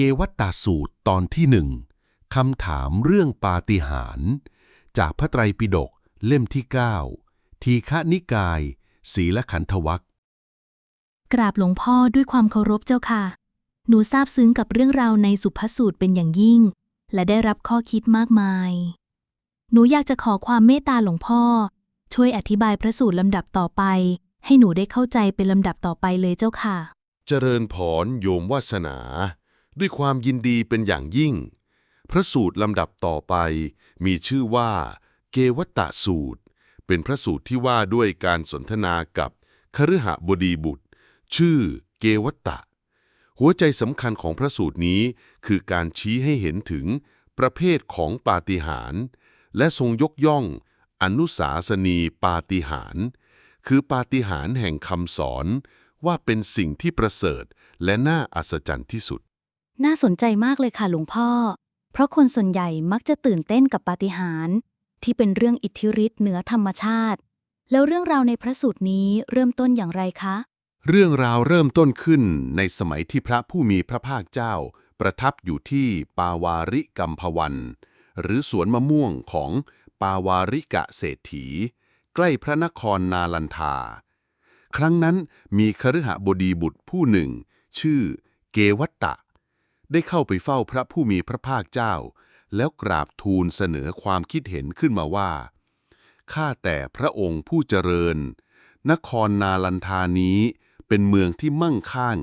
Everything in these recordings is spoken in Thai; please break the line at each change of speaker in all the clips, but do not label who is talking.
เกวัตตาสูตรตอนที่หนึ่งคำถามเรื่องปาฏิหาริย์จากพระไตรปิฎกเล่มที่ 9 ทีฆนิกาย ศีลขันธวัค
กราบหลวงพ่อด้วยความเคารพเจ้าค่ะ หนูซาบซึ้งกับเรื่องราวในสุภสูตรเป็นอย่างยิ่ง และได้รับข้อคิดมากมาย หนูอยากจะขอความเมตตาหลวงพ่อ ช่วยอธิบายพระสูตรลำดับต่อไป ให้หนูได้เข้าใจเป็นลำดับต่อไปเลยเจ้าค่ะ
เจริญพรโยมวาสนา ด้วยความยินดีเป็นอย่างยิ่ง พระสูตรลำดับต่อไป มีชื่อว่า เกวัตตะสูตร เป็นพระสูตรที่ว่าด้วยการสนทนากับคฤหบดีบุตร ชื่อเกวัตตะ หัวใจสำคัญของพระสูตรนี้คือการชี้ให้เห็นถึงประเภทของปาฏิหาริย์และทรงยกย่อง อนุสาสนีปาฏิหาริย์คือปาฏิหาริย์แห่งคำสอนว่าเป็นสิ่งที่ประเสริฐและน่าอัศจรรย์ที่สุด
น่าสนใจมากเลยค่ะหลวงพ่อ เพราะคนส่วนใหญ่มักจะตื่นเต้นกับปาฏิหาริย์ที่เป็นเรื่องอิทธิฤทธิ์เหนือธรรมชาติ แล้วเรื่องราวในพระสูตรนี้เริ่มต้นอย่างไรคะ
เรื่องราวเริ่มต้นขึ้นในสมัยที่พระผู้มีพระภาคเจ้า ประทับอยู่ที่ปาวาริกัมพวัน หรือสวนมะม่วงของปาวาริกะเศรษฐี ใกล้พระนครนาลันทา ครั้งนั้นมีคฤหบดีบุตรผู้หนึ่ง ชื่อเกวัตตะ ได้เข้าไปเฝ้าพระผู้มีพระภาคเจ้า แล้วกราบทูลเสนอความคิดเห็นขึ้นมาว่า ข้าแต่พระองค์ผู้เจริญ นครนาลันทานี้เป็นเมืองที่มั่งคั่ง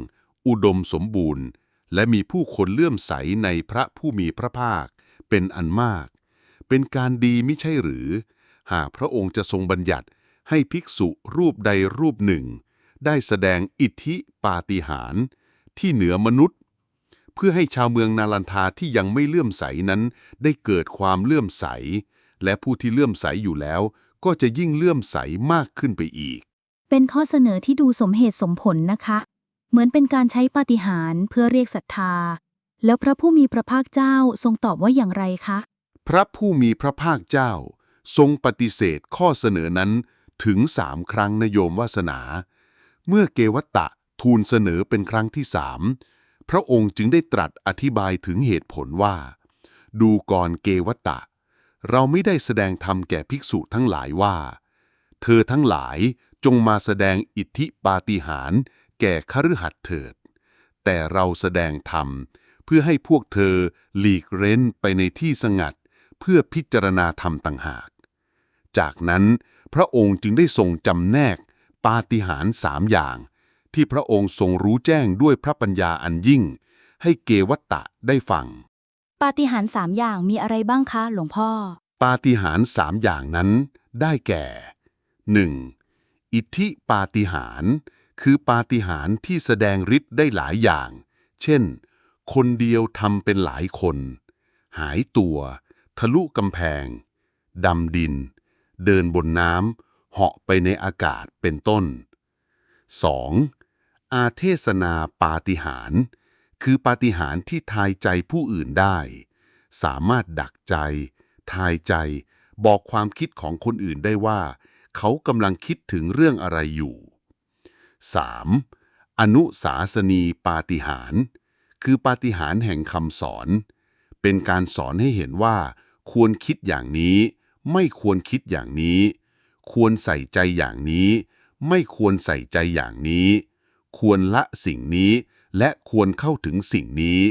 อุดมสมบูรณ์ และมีผู้คนเลื่อมใสในพระผู้มีพระภาค เป็นอันมาก เป็นการดีไม่ใช่หรือ หากพระองค์จะทรงบัญญัติให้ภิกษุรูปใดรูปหนึ่ง ได้แสดงอิทธิปาฏิหาริย์ที่เหนือมนุษย์ เพื่อให้ชาวเมืองนาลันทาที่ยังไม่เลื่อมใสนั้น ได้เกิดความเลื่อมใส และผู้ที่เลื่อมใสอยู่แล้ว ก็จะยิ่งเลื่อมใสมากขึ้นไปอีก
เป็นข้อเสนอที่ดูสมเหตุสมผลนะคะ เหมือนเป็นการใช้ปาฏิหาริย์เพื่อเรียกศรัทธา แล้วพระผู้มีพระภาคเจ้าทรงตอบว่าอย่างไรคะ
พระผู้มีพระภาคเจ้า ทรงปฏิเสธข้อเสนอนั้นถึงสามครั้งนโยมวาสนา เมื่อเกวัตตะทูลเสนอเป็นครั้งที่สาม พระองค์จึงได้ตรัสอธิบายถึงเหตุผลว่า ดูก่อนเกวัตตะ เราไม่ได้แสดงธรรมแก่ภิกษุทั้งหลายว่า เธอทั้งหลายจงมาแสดงอิทธิปาฏิหาริย์แก่คฤหัสถ์เถิด แต่เราแสดงธรรมเพื่อให้พวกเธอหลีกเร้นไปในที่สงัด เพื่อพิจารณาธรรมต่างหาก จากนั้นพระองค์จึงได้ทรงจำแนกปาฏิหาริย์สามอย่าง ที่พระองค์ทรงรู้แจ้งด้วยพระปัญญาอันยิ่ง ให้เกวัตตะได้ฟัง
ปาฏิหาริย์สามอย่างมีอะไรบ้างคะ หลวงพ่อ
ปาฏิหาริย์สามอย่างนั้นได้แก่ 1. อิทธิปาฏิหาริย์คือปาฏิหาริย์ที่แสดงฤทธิ์ได้หลายอย่าง เช่น คนเดียวทำเป็นหลายคน หายตัว ทะลุกำแพง ดำดิน เดินบนน้ำเหาะไปในอากาศเป็นต้น 2. อาเทศนาปาฏิหาริย์คือปาฏิหาริย์ที่ทายใจผู้อื่นได้ สามารถดักใจ ทายใจ บอกความคิดของคนอื่นได้ว่า เขากำลังคิดถึงเรื่องอะไรอยู่ 3. อนุสาสนีปาฏิหาริย์คือปาฏิหาริย์แห่งคำสอน เป็นการสอนให้เห็นว่า ควรคิดอย่างนี้ ไม่ควรคิดอย่างนี้ ควรใส่ใจอย่างนี้ ไม่ควรใส่ใจอย่างนี้ ควรละสิ่งนี้ และควรเข้าถึงสิ่งนี้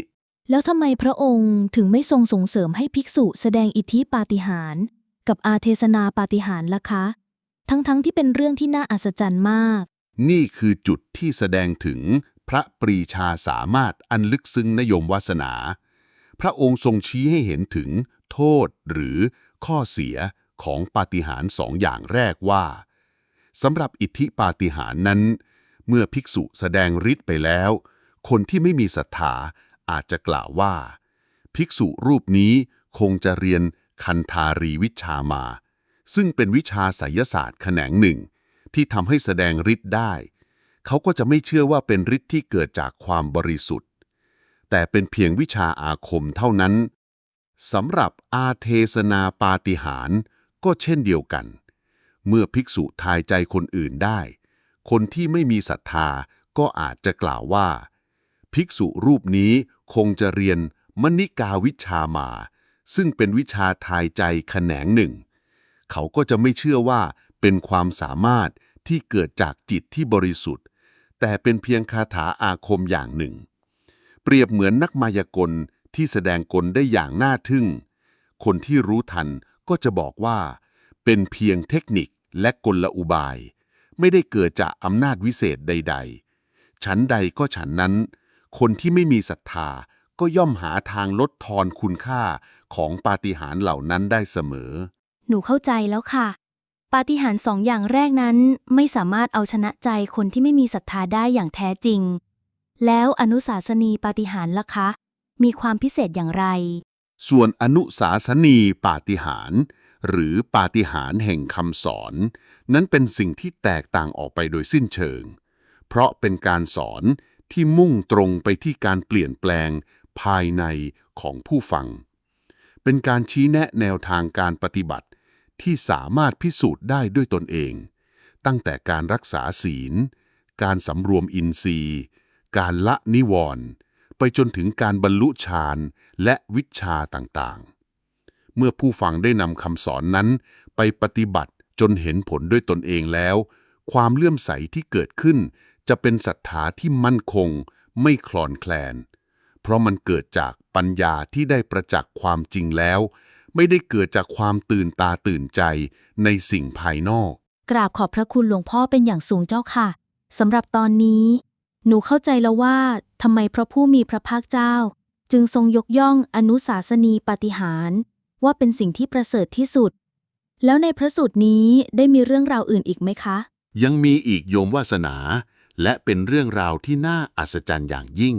แล้วทำไมพระองค์ถึงไม่ทรงส่งเสริมให้ภิกษุแสดงอิทธิปาฏิหาริย์กับอาเทศนาปาฏิหาริย์ล่ะคะ ทั้งๆที่เป็นเรื่องที่น่าอัศจรรย์มาก
นี่คือจุดที่แสดงถึงพระปรีชาสามารถอันลึกซึ้งนโยมวาสนา พระองค์ทรงชี้ให้เห็นถึง โทษหรือข้อเสียของปาฏิหาริย์สองอย่างแรกว่าสำหรับอิทธิปาฏิหาริย์นั้น เมื่อภิกษุแสดงฤทธิ์ไปแล้ว คนที่ไม่มีศรัทธาอาจจะกล่าวว่า ภิกษุรูปนี้คงจะเรียนคันธารีวิชามา ซึ่งเป็นวิชาไสยศาสตร์แขนงหนึ่ง ที่ทำให้แสดงฤทธิ์ได้ เขาก็จะไม่เชื่อว่าเป็นฤทธิ์ที่เกิดจากความบริสุทธิ์ แต่เป็นเพียงวิชาอาคมเท่านั้นสำหรับอาเทศนาปาฏิหารก็เช่นเดียวกัน เมื่อภิกษุทายใจคนอื่นได้ คนที่ไม่มีศรัทธาก็อาจจะกล่าวว่า ภิกษุรูปนี้คงจะเรียนมณิกาวิชามา ซึ่งเป็นวิชาทายใจแขนงหนึ่ง เขาก็จะไม่เชื่อว่าเป็นความสามารถที่เกิดจากจิตที่บริสุทธิ์ แต่เป็นเพียงคาถาอาคมอย่างหนึ่ง เปรียบเหมือนนักมายากลที่แสดงกลได้อย่างน่าทึ่ง คนที่รู้ทันก็จะบอกว่า เป็นเพียงเทคนิคและกลอุบาย ไม่ได้เกิดจากอำนาจวิเศษใด ๆ ฉันใดก็ฉันนั้น คนที่ไม่มีศรัทธาก็ย่อมหาทางลดทอนคุณค่าของปาฏิหาริย์เหล่านั้นได้เสมอ
หนูเข้าใจแล้วค่ะ ปาฏิหาริย์สองอย่างแรกนั้นไม่สามารถเอาชนะใจคนที่ไม่มีศรัทธาได้อย่างแท้จริง แล้วอนุสาสนีปาฏิหาริย์ล่ะคะ มีความพิเศษอย่างไร
ส่วนอนุสาสนีปาฏิหาริย์ หรือปาฏิหาริย์แห่งคำสอน นั้นเป็นสิ่งที่แตกต่างออกไปโดยสิ้นเชิง เพราะเป็นการสอนที่มุ่งตรงไปที่การเปลี่ยนแปลงภายในของผู้ฟัง เป็นการชี้แนะแนวทางการปฏิบัติที่สามารถพิสูจน์ได้ด้วยตนเอง ตั้งแต่การรักษาศีล การสำรวมอินทรีย์ การละนิวรณ์ไปจนถึงการบรรลุฌานและวิชาต่างๆ เมื่อผู้ฟังได้นำคำสอนนั้น ไปปฏิบัติจนเห็นผลด้วยตนเองแล้ว ความเลื่อมใสที่เกิดขึ้น จะเป็นศรัทธาที่มั่นคง ไม่คลอนแคลน เพราะมันเกิดจากปัญญาที่ได้ประจักษ์ความจริงแล้ว ไม่ได้เกิดจากความตื่นตาตื่นใจในสิ่งภายนอก
กราบขอบพระคุณหลวงพ่อเป็นอย่างสูงเจ้าค่ะสำหรับตอนนี้ หนูเข้าใจแล้วว่าทำไมพระผู้มีพระภาคเจ้า จึงทรงยกย่องอนุสาสนีปฏิหาร ว่าเป็นสิ่งที่ประเสริฐที่สุด แล้วในพระสูตรนี้ได้มีเรื่องราวอื่นอีกไหมคะ
ยังมีอีกโยมวาสนา และเป็นเรื่องราวที่น่าอัศจรรย์อย่างยิ่ง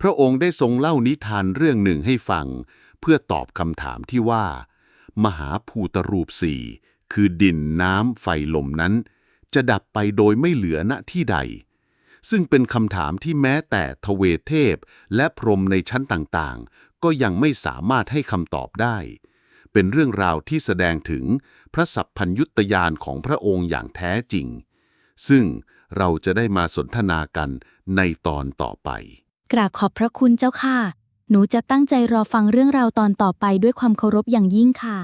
พระองค์ได้ทรงเล่านิทานเรื่องหนึ่งให้ฟัง เพื่อตอบคำถามที่ว่า มหาภูตรูปสี่คือดินน้ำไฟลมนั้น จะดับไปโดยไม่เหลือณที่ใด ซึ่งเป็นคำถามที่แม้แต่ทเวเทพ และพรหมในชั้นต่างๆ ก็ยังไม่สามารถให้คำตอบได้ เป็นเรื่องราวที่แสดงถึงพระสัพพัญยุตยานของพระองค์อย่างแท้จริง ซึ่งเราจะได้มาสนทนากันในตอนต่อไป
กราบขอบพระคุณเจ้าค่ะ หนูจะตั้งใจรอฟังเรื่องราวตอนต่อไปด้วยความเคารพอย่างยิ่งค่ะ